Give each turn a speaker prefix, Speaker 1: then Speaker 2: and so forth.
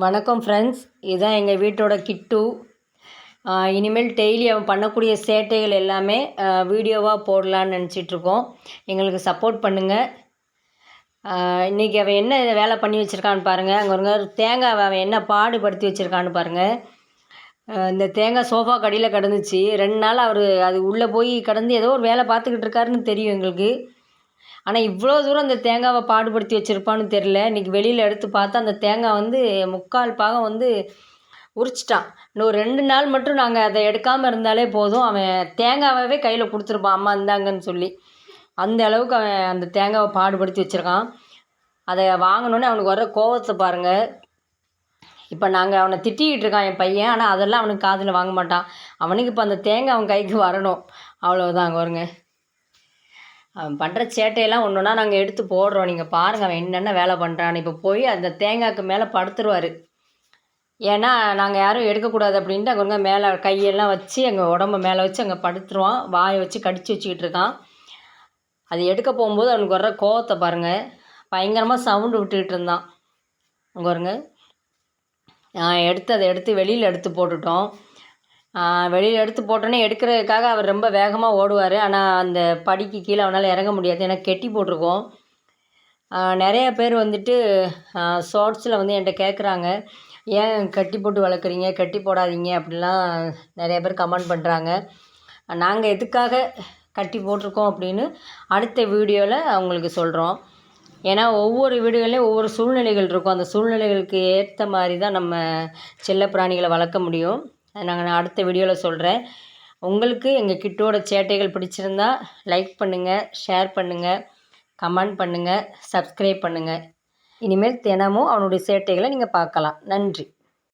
Speaker 1: வணக்கம் ஃப்ரெண்ட்ஸ் இதுதான் எங்கள் வீட்டோட கிட்டு. இனிமேல் டெய்லி அவன் பண்ணக்கூடிய சேட்டைகள் எல்லாமே வீடியோவாக போடலான்னு நினச்சிட்ருக்கோம். எங்களுக்கு சப்போர்ட் பண்ணுங்கள் இன்றைக்கி அவன் என்ன வேலை பண்ணி வச்சுருக்கான்னு பாருங்கள் அங்கே ஒரு தேங்காய் அவன் என்ன பாடுபடுத்தி வச்சுருக்கான்னு பாருங்கள் இந்த தேங்காய் சோஃபா கடியில் கிடந்துச்சு. ரெண்டு நாள் அவர் அது உள்ளே போய் கிடந்து ஏதோ ஒரு வேலை பார்த்துக்கிட்டு இருக்காருன்னு தெரியும் எங்களுக்கு. ஆனால் இவ்வளோ தூரம் அந்த தேங்காவை பாடுபடுத்தி வச்சுருப்பான்னு தெரில இன்றைக்கி வெளியில் எடுத்து பார்த்தா அந்த தேங்காய் வந்து முக்கால் பாகம் வந்து உரிச்சிட்டான். இன்னும் ரெண்டு நாள் மட்டும் நாங்கள் அதை எடுக்காமல் இருந்தாலே போதும். அவன் தேங்காவே கையில் கொடுத்துருப்பான். அம்மா இந்தாங்கன்னு சொல்லி. அந்த அளவுக்கு அவன் அந்த தேங்காவை பாடுபடுத்தி வச்சுருக்கான். அதை வாங்கினோன்னே அவனுக்கு வர கோவத்தை பாருங்கள் இப்போ நாங்கள் அவனை திட்டிக்கிட்டு இருக்கான் என் பையன். ஆனால் அதெல்லாம் அவனுக்கு காதில் வாங்க மாட்டான். அவனுக்கு இப்போ அந்த தேங்காய் அவன் கைக்கு வரணும். அவ்வளோதான் அங்கே வருங்க அவன் பண்ணுற சேட்டையெல்லாம் ஒன்று ஒன்றா நாங்கள் எடுத்து போடுறோம். நீங்கள் பாருங்கள் அவன் என்னென்ன வேலை பண்ணுறான்னு இப்போ போய் அந்த தேங்காய்க்கு மேலே படுத்துருவார். ஏன்னா நாங்கள் யாரும் எடுக்கக்கூடாது அப்படின்ட்டு அங்கே மேலே கையெல்லாம் வச்சு எங்கள் உடம்ப மேலே வச்சு அங்கே படுத்துருவான். வாயை வச்சு கடிச்சு வச்சுக்கிட்டு இருக்கான். அது எடுக்க போகும்போது அவனுக்கு வர்ற கோவத்தை பாருங்கள் பயங்கரமாக சவுண்டு விட்டுக்கிட்டு இருந்தான். அங்கே பாருங்க. நான் எடுத்து அதை எடுத்து வெளியில் எடுத்து போட்டுட்டோம். வெளியில் எடுத்து போட்டோன்னே எடுக்கிறதுக்காக அவர் ரொம்ப வேகமாக ஓடுவார். ஆனால் அந்த படிக்கு கீழே அவனால் இறங்க முடியாது. ஏன்னா கெட்டி போட்டிருக்கோம். நிறைய பேர் வந்துட்டு ஷார்ட்ஸில் வந்து என்கிட்ட கேட்குறாங்க ஏன் கட்டி போட்டு வளர்க்குறீங்க? கட்டி போடாதீங்க. அப்படிலாம் நிறைய பேர் கமெண்ட் பண்ணுறாங்க நாங்கள் எதுக்காக கட்டி போட்டிருக்கோம் அப்படின்னு அடுத்த வீடியோவில் அவங்களுக்கு சொல்கிறோம் ஏன்னா ஒவ்வொரு வீடுகள்லேயும் ஒவ்வொரு சூழ்நிலைகள் இருக்கும். அந்த சூழ்நிலைகளுக்கு ஏற்ற மாதிரி தான் நம்ம செல்ல பிராணிகளை வளர்க்க முடியும். அதை நாங்கள் அடுத்த வீடியோவில் சொல்கிறேன் உங்களுக்கு எங்கள் கிட்டோட சேட்டைகள் பிடிச்சிருந்தா லைக் பண்ணுங்கள் ஷேர் பண்ணுங்கள் கமெண்ட் பண்ணுங்கள் சப்ஸ்கிரைப் பண்ணுங்கள் இனிமேல் தினமும் அவனுடைய சேட்டைகளை நீங்கள் பார்க்கலாம். நன்றி.